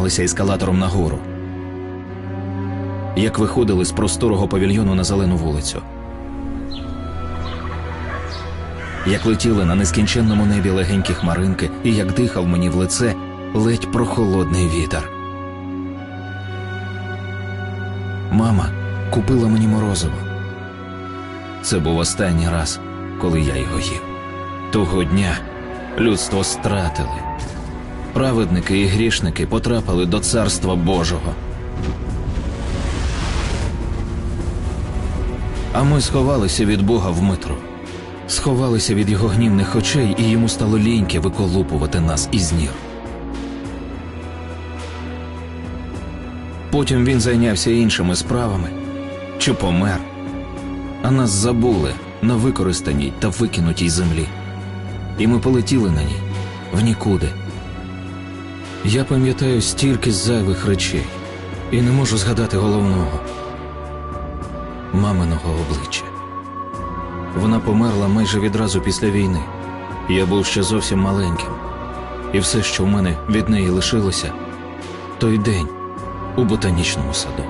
піднімалися ескалатором нагору. Як виходили з просторого павільйону на зелену вулицю. Як летіли на нескінченному небі легенькі хмаринки, і як дихав мені в лице ледь прохолодний вітер. Мама купила мені морозиво. Це був останній раз, коли я його їв. Того дня людство стратили. Праведники і грішники потрапили до царства Божого. А ми сховалися від Бога в Митру. Сховалися від його гнівних очей, і йому стало ліньки виколупувати нас із ніг. Потім він зайнявся іншими справами чи помер, а нас забули на використаній та викинутій землі. І ми полетіли на ній в нікуди. Я пам'ятаю стільки зайвих речей і не можу згадати головного маминого обличчя. Вона померла майже відразу після війни. Я був ще зовсім маленьким, і все, що в мене від неї лишилося, той день у ботанічному саду.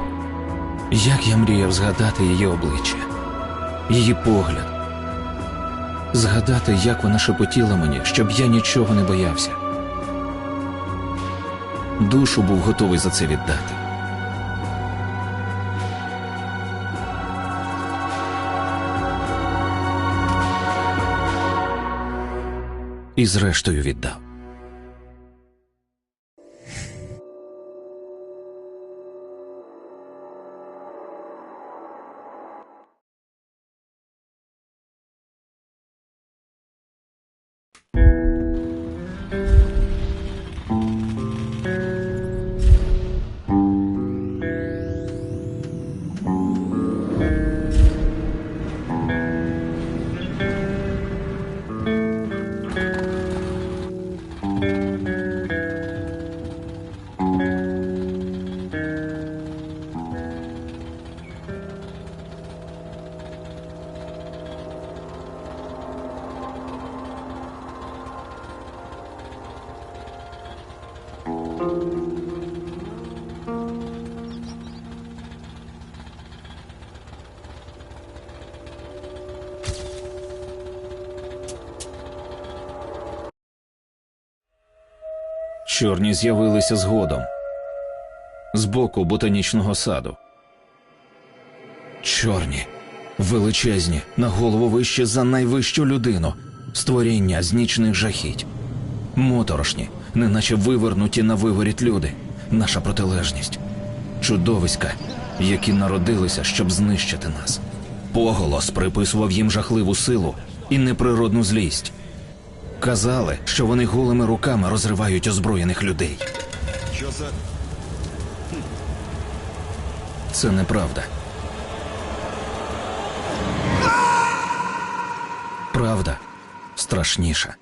Як я мріяв згадати її обличчя, її погляд, згадати, як вона шепотіла мені, щоб я нічого не боявся. Душу був готовий за це віддати. І зрештою віддав. Чорні з'явилися згодом з боку ботанічного саду. Чорні, величезні, на голову вище за найвищу людину, створіння з нічних жахіть. Моторошні, неначе вивернуті на виворіт люди, наша протилежність, чудовиська, які народилися, щоб знищити нас. Поголос приписував їм жахливу силу і неприродну злість. Казали, що вони голими руками розривають озброєних людей. Що за. Це неправда. Правда страшніша.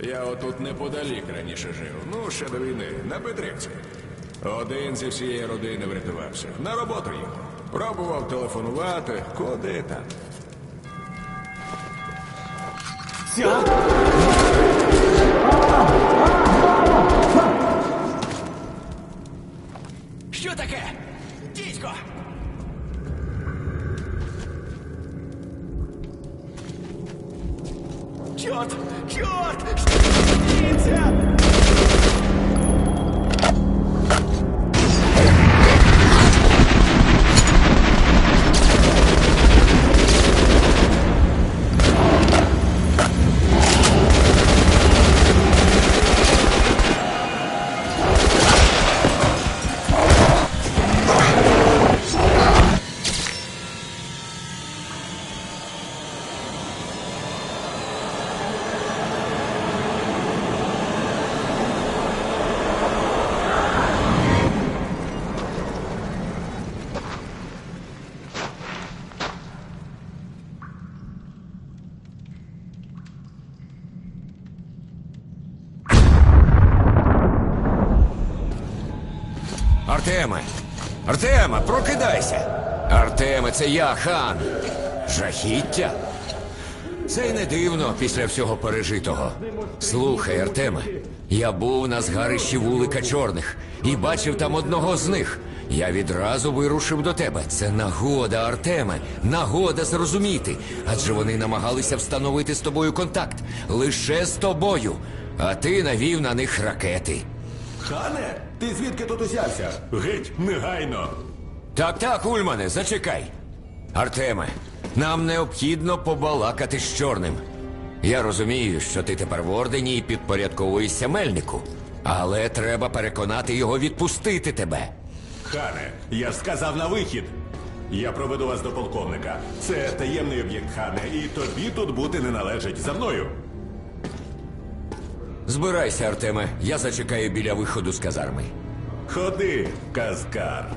Я отут неподалік раніше жив. Ну, ще до війни, на Петрівці. Один зі всієї родини врятувався. На роботу їхав. Пробував телефонувати, куди там. Що Чорт! Чорт! Що діється? Артеме! Артеме, прокидайся! Артеме, це я, хан. Жахіття? Це й не дивно після всього пережитого. Слухай, Артеме, я був на згарищі вулика чорних і бачив там одного з них. Я відразу вирушив до тебе. Це нагода, Артеме, нагода зрозуміти. Адже вони намагалися встановити з тобою контакт лише з тобою, а ти навів на них ракети. Хане, ти звідки тут узявся? Геть, негайно. Так, так, Ульмане, зачекай. Артеме, нам необхідно побалакати з чорним. Я розумію, що ти тепер в ордені і підпорядковуєшся мельнику, але треба переконати його відпустити тебе. Хане, я ж сказав на вихід. Я проведу вас до полковника. Це таємний об'єкт, Хане, і тобі тут бути не належить. За мною. Збирайся, Артеме, я зачекаю біля виходу з казарми. Ходи, казкар.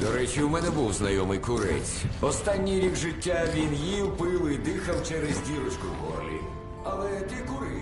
До речі, у мене був знайомий курець. Останній рік життя він їв, пив і дихав через дірочку в горлі. Але ти кури,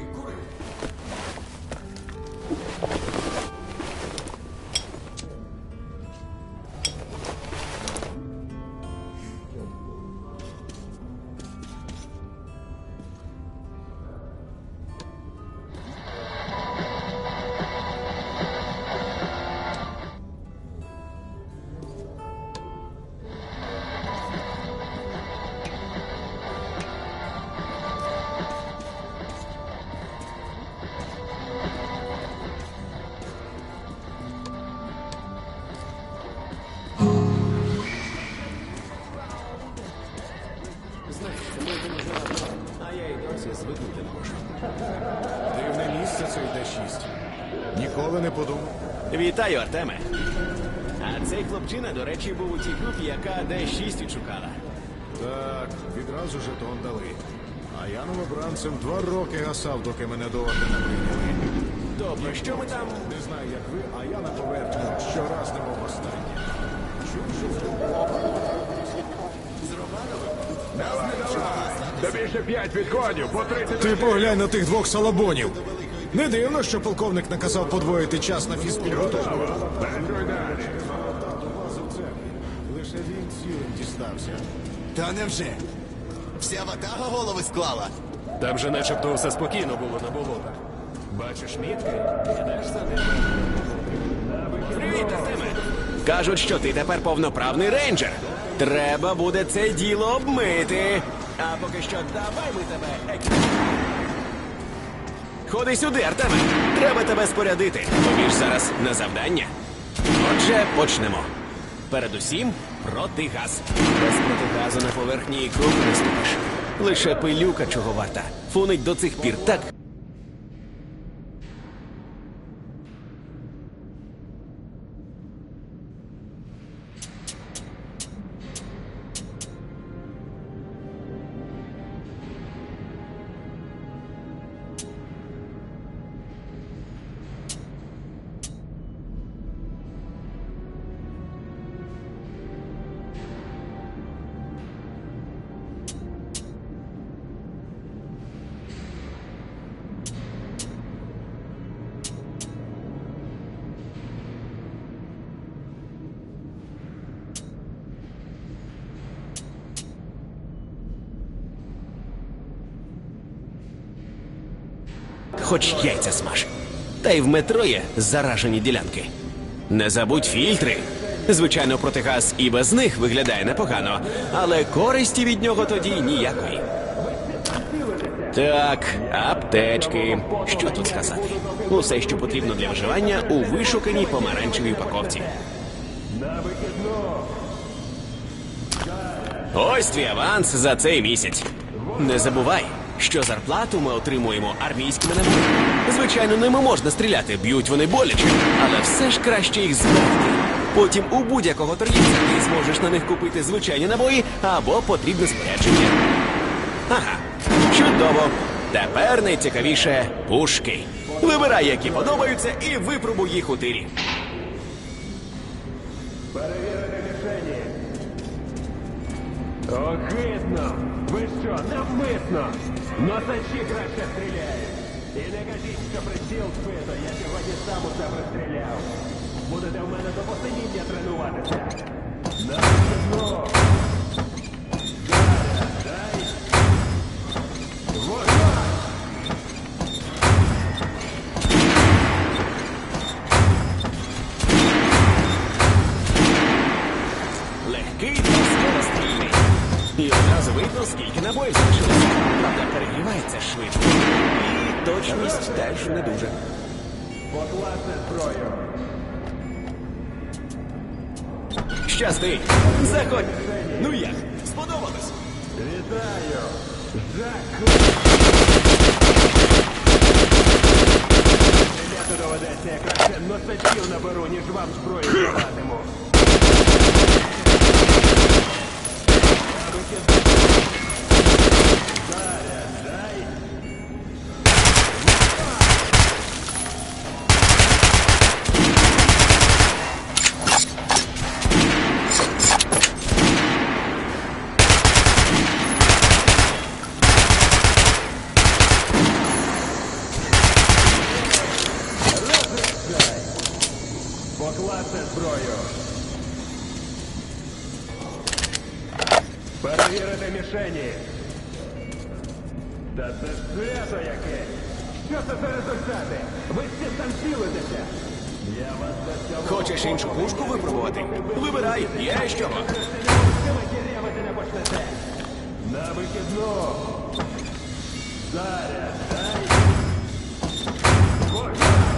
Вітаю, Артеме. А цей хлопчина, до речі, був у тій групі, яка Д6 відшукала. Так, відразу жетон дали. А я новобранцем два роки гасав, доки мене до ордена прийняли. Добре, що ми там. Не знаю, як ви, а я на поверхню щораз не мов останнє. Чув, що Тобі ще п'ять відходів, по 30 Ти поглянь на тих двох салабонів. Не дивно, що полковник наказав подвоїти час на фізпідготовку. Лише він цілим дістався. Та невже? Вся ватага голови склала. Там же начебто все спокійно було на болотах. Бачиш мітки? Ідеш за ними. Привіт, Артеме. Кажуть, що ти тепер повноправний рейнджер. Треба буде це діло обмити. А поки що давай ми тебе. Ходи сюди, Артеме. Треба тебе спорядити. Тобі ж зараз на завдання. Отже, почнемо. Передусім, протигаз. Без протигазу на поверхні і круг не ступиш. Лише пилюка чого варта. Фунить до цих пір так. Хоч яйця смаж. Та й в метро є заражені ділянки. Не забудь фільтри. Звичайно, протигаз і без них виглядає непогано, але користі від нього тоді ніякої. Так, аптечки. Що тут сказати? Усе, що потрібно для виживання у вишуканій помаранчевій упаковці. Ось твій аванс за цей місяць. Не забувай, що зарплату ми отримуємо армійськими наборами. Звичайно, ними можна стріляти, б'ють вони боляче, але все ж краще їх зберегти. Потім у будь-якого торгівця ти зможеш на них купити звичайні набої або потрібне спорядження. Ага, чудово. Тепер найцікавіше пушки. Вибирай, які подобаються, і випробуй їх у тирі. Огидно! Ви що, навмисно? Носачі краще стреляет. І не кажіть, що приціл збито, я сьогодні сам усе пристріляв. Будете в мене до швидко. І точність теж не дуже. Покласти зброю. Щасти! Заходь! Ну як? Сподобалось? Вітаю! Стріляти доведеться, я краще носачів наберу, ніж вам зброю даватиму. зброю. Перевірити мішені. Та це свято яке! Що це за результати? Ви всі там! Я вас за цього... Хочеш іншу пушку випробувати? Вибирай, є що! На вихідну! Заряд, дай! Кожна!